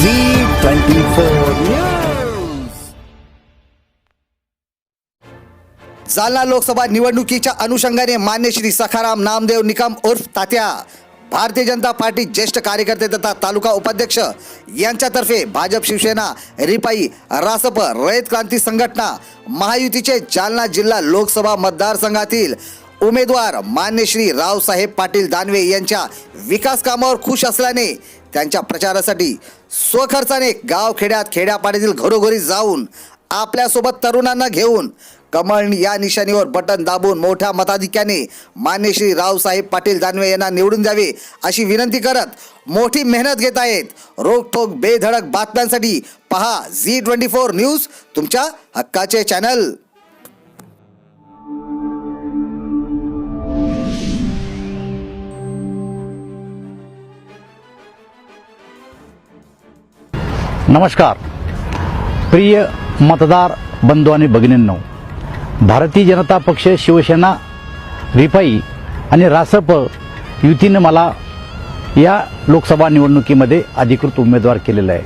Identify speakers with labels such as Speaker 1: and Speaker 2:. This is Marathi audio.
Speaker 1: Zee twenty four
Speaker 2: Jalna Lok Sabha निवडणुकीच्या अनुषंगाने मान्य श्री सखाराम नामदेव निकम उर्फ तात्या भारतीय जनता पार्टी ज्येष्ठ कार्यकर्ते तथा तालुका उपाध्यक्ष यांच्यातर्फे भाजप शिवसेना रिपाई रासप रयत क्रांती संघटना महायुतीचे जालना जिल्हा लोकसभा मतदारसंघातील उमेदवार मान्य श्री रावसाहेब पाटील दानवे यांच्या विकास कामावर खुश असल्याने त्यांच्या प्रचारासाठी स्वखर्चाने गाव खेड्यात खेड्यापाड्यातील घरोघरी जाऊन आपल्यासोबत तरुणांना घेऊन कमळ या निशाणीवर बटन दाबून मोठ्या मताधिक्याने मान्य श्री रावसाहेब पाटील दानवे यांना निवडून द्यावे अशी विनंती करत मोठी मेहनत घेत आहेत. रोखोक बेधडक बातम्यांसाठी पहा झी ट्वेंटी फोर न्यूज तुमच्या हक्काचे चॅनल.
Speaker 3: नमस्कार. प्रिय मतदार बंधू आणि भगिनींनो भारतीय जनता पक्ष शिवसेना रिपाई आणि रासप युतीनं मला या लोकसभा निवडणुकीमध्ये अधिकृत उमेदवार केलेला आहे.